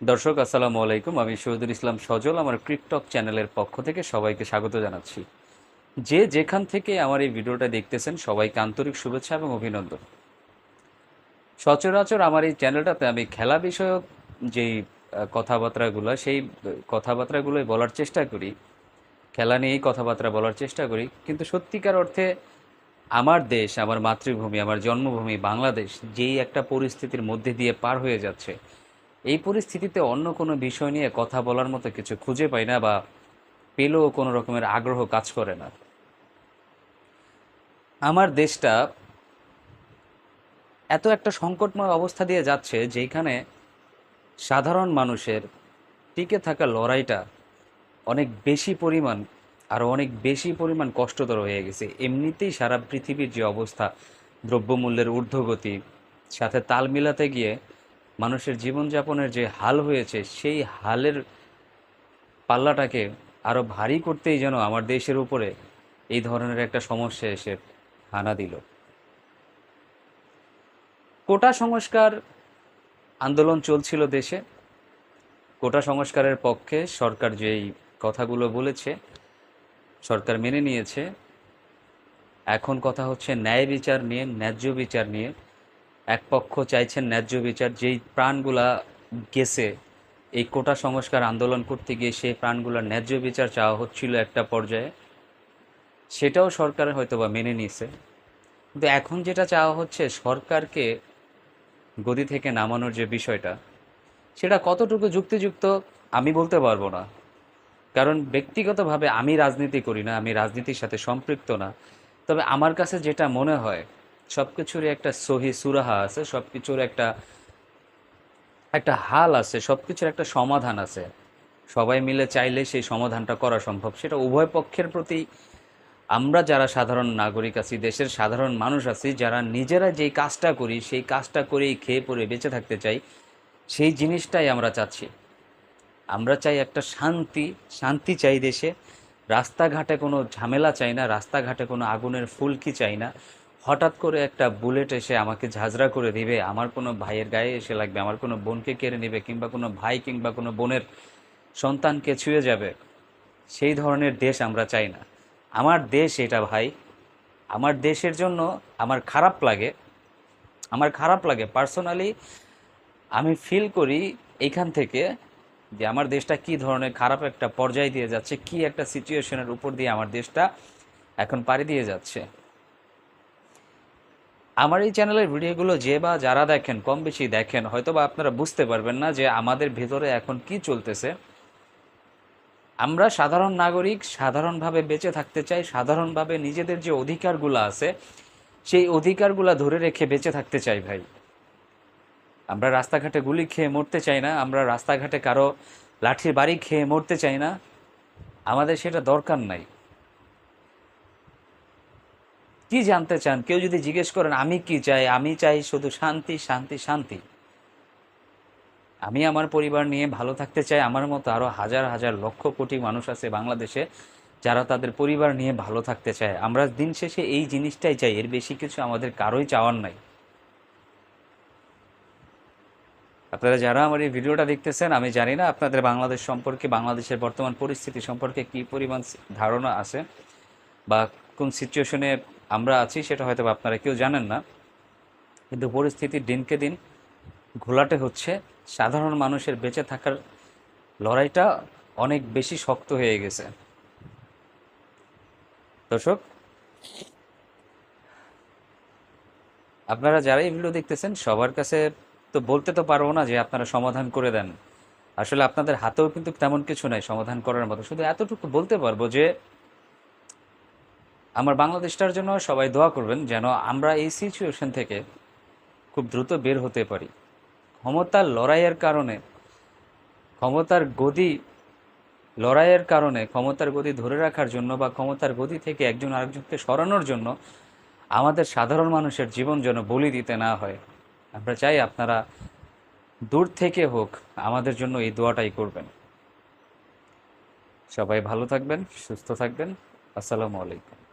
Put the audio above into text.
দর্শক, আসসালামু আলাইকুম। আমি শহীদুল ইসলাম সজল, আমার ক্রিকটক চ্যানেলের পক্ষ থেকে সবাইকে স্বাগত জানাচ্ছি। যে যেখান থেকে আমার এই ভিডিওটা দেখতেছেন, সবাইকে আন্তরিক শুভেচ্ছা এবং অভিনন্দন। সচরাচর আমার এই চ্যানেলটাতে আমি খেলা বিষয়ক যেই কথাবার্তাগুলো, সেই কথাবার্তাগুলোই বলার চেষ্টা করি। খেলা নিয়েই কথাবার্তা বলার চেষ্টা করি। কিন্তু সত্যিকার অর্থে আমার দেশ, আমার মাতৃভূমি, আমার জন্মভূমি বাংলাদেশ যেই একটা পরিস্থিতির মধ্যে দিয়ে পার হয়ে যাচ্ছে এই পরিস্থিতিতে অন্য কোনো বিষয় নিয়ে কথা বলার মতো কিছু খুঁজে পাই না বা পেলেও কোনো রকমের আগ্রহ কাজ করে না। আমার দেশটা এত একটা সংকটময় অবস্থা দিয়ে যাচ্ছে যেখানে সাধারণ মানুষের টিকে থাকা লড়াইটা অনেক বেশি পরিমাণ আর অনেক বেশি পরিমাণ কষ্টতর হয়ে গেছে। এমনিতেই সারা পৃথিবীর যে অবস্থা, দ্রব্যমূল্যের ঊর্ধ্বগতি, সাথে তাল মিলাতে গিয়ে মানুষের জীবনযাপনের যে হাল হয়েছে, সেই হালের পাল্লাটাকে আরও ভারী করতেই যেন আমার দেশের উপরে এই ধরনের একটা সমস্যা এসে হানা দিল। কোটা সংস্কার আন্দোলন চলছিল দেশে। কোটা সংস্কারের পক্ষে সরকার যেই কথাগুলো বলেছে, সরকার মেনে নিয়েছে। এখন কথা হচ্ছে ন্যায় বিচার নিয়ে, ন্যায্য বিচার নিয়ে। এক পক্ষ চাইছেন ন্যায্য বিচার, যেই প্রাণগুলা গেছে, এই কোটা সংস্কার আন্দোলন করতে গিয়ে সেই প্রাণগুলোর ন্যায্য বিচার চাওয়া হচ্ছিল একটা পর্যায়ে। সেটাও সরকার হয়তোবা মেনে নিয়েছে। কিন্তু এখন যেটা চাওয়া হচ্ছে সরকারকে গদি থেকে নামানোর যে বিষয়টা, সেটা কতটুকু যুক্তিযুক্ত আমি বলতে পারব না। কারণ ব্যক্তিগতভাবে আমি রাজনীতি করি না, আমি রাজনীতির সাথে সম্পৃক্ত না। তবে আমার কাছে যেটা মনে হয় সব কিছুরই একটা সহি সুরাহা আছে সব কিছুর একটা একটা হাল আছে সব কিছুর একটা সমাধান আছে। সবাই মিলে চাইলে সেই সমাধানটা করা সম্ভব। সেটা উভয় পক্ষের প্রতি আমরা যারা সাধারণ নাগরিক আছি, দেশের সাধারণ মানুষ আছি, যারা নিজেরা যেই কাজটা করি, সেই কাজটা করেই খেয়ে পরে বেঁচে থাকতে চাই, সেই জিনিসটাই আমরা চাচ্ছি। আমরা চাই একটা শান্তি শান্তি চাই দেশে। রাস্তাঘাটে কোনো ঝামেলা চাই না, রাস্তাঘাটে কোনো আগুনের ফুলকি চাই না। হঠাৎ করে একটা বুলেট এসে আমাকে ঝাঁঝরা করে দিবে, আমার কোনো ভাইয়ের গায়ে এসে লাগবে, আমার কোনো বোনকে কেড়ে নেবে, কিংবা কোনো ভাই কিংবা কোনো বোনের সন্তানকে ছুঁয়ে যাবে, সেই ধরনের দেশ আমরা চাই না। আমার দেশ এটা ভাই, আমার দেশের জন্য আমার খারাপ লাগে, আমার খারাপ লাগে। পার্সোনালি আমি ফিল করি এইখান থেকে যে আমার দেশটা কি ধরনের খারাপ একটা পর্যায়ে দিয়ে যাচ্ছে, কি একটা সিচুয়েশনের উপর দিয়ে আমার দেশটা এখন পাড়ি দিয়ে যাচ্ছে। আমার এই চ্যানেলের ভিডিওগুলো যে বা যারা দেখেন, কম বেশি দেখেন হয়তো বা আপনারা বুঝতে পারবেন না যে আমাদের ভেতরে এখন কি চলতেছে। আমরা সাধারণ নাগরিক, সাধারণভাবে বেঁচে থাকতে চাই, সাধারণভাবে নিজেদের যে অধিকারগুলো আছে, সেই অধিকারগুলো ধরে রেখে বেঁচে থাকতে চাই ভাই। আমরা রাস্তাঘাটে গুলি খেয়ে মরতে চাই না, আমরা রাস্তাঘাটে কারও লাঠির বাড়ি খেয়ে মরতে চাই না। আমাদের সেটা দরকার নাই। কি জানতে চান? কেউ যদি জিজ্ঞেস করেন, আমি কি চাই? আমি চাই শুধু শান্তি শান্তি শান্তি। আমি আমার পরিবার নিয়ে ভালো থাকতে চাই। আমার মতো আরও হাজার হাজার লক্ষ কোটি মানুষ আছে বাংলাদেশে যারা তাদের পরিবার নিয়ে ভালো থাকতে চায়। আমরা দিন শেষে এই জিনিসটাই চাই। এর বেশি কিছু আমাদের কারোই চাওয়ার নাই। আপনারা যারা আমার এই ভিডিওটা দেখতেছেন, আমি জানি না আপনাদের বাংলাদেশ সম্পর্কে, বাংলাদেশের বর্তমান পরিস্থিতি সম্পর্কে কী পরিমাণ ধারণা আছে বা কোন সিচুয়েশনে আমরা আছি, সেটা হয়তো আপনারা কেউ জানেন না, কিন্তু পরিস্থিতি দিনকে দিন ঘোলাটে হচ্ছে। সাধারণ মানুষের বেঁচে থাকার লড়াইটা অনেক বেশি শক্ত হয়ে গেছে। দর্শক, আপনারা যারা এই ভিডিও দেখতেছেন, সবার কাছে তো বলতে তো পারব না যে আপনারা সমাধান করে দেন। আসলে আপনাদের হাতেও কিন্তু তেমন কিছু নাই সমাধান করার মতো। শুধু এতটুকু বলতে পারব যে আমার বাংলাদেশটার জন্য সবাই দোয়া করবেন যেন আমরা এই সিচুয়েশন থেকে খুব দ্রুত বের হতে পারি। ক্ষমতার লড়াইয়ের কারণে, ক্ষমতার গদি লড়াইয়ের কারণে, ক্ষমতার গদি ধরে রাখার জন্য বা ক্ষমতার গদি থেকে একজন আরেকজনকে সরানোর জন্য আমাদের সাধারণ মানুষের জীবন যেন বলি দিতে না হয়। আমরা চাই আপনারা দূর থেকে হোক, আমাদের জন্য এই দোয়াটাই করবেন। সবাই ভালো থাকবেন, সুস্থ থাকবেন। আসসালামু আলাইকুম।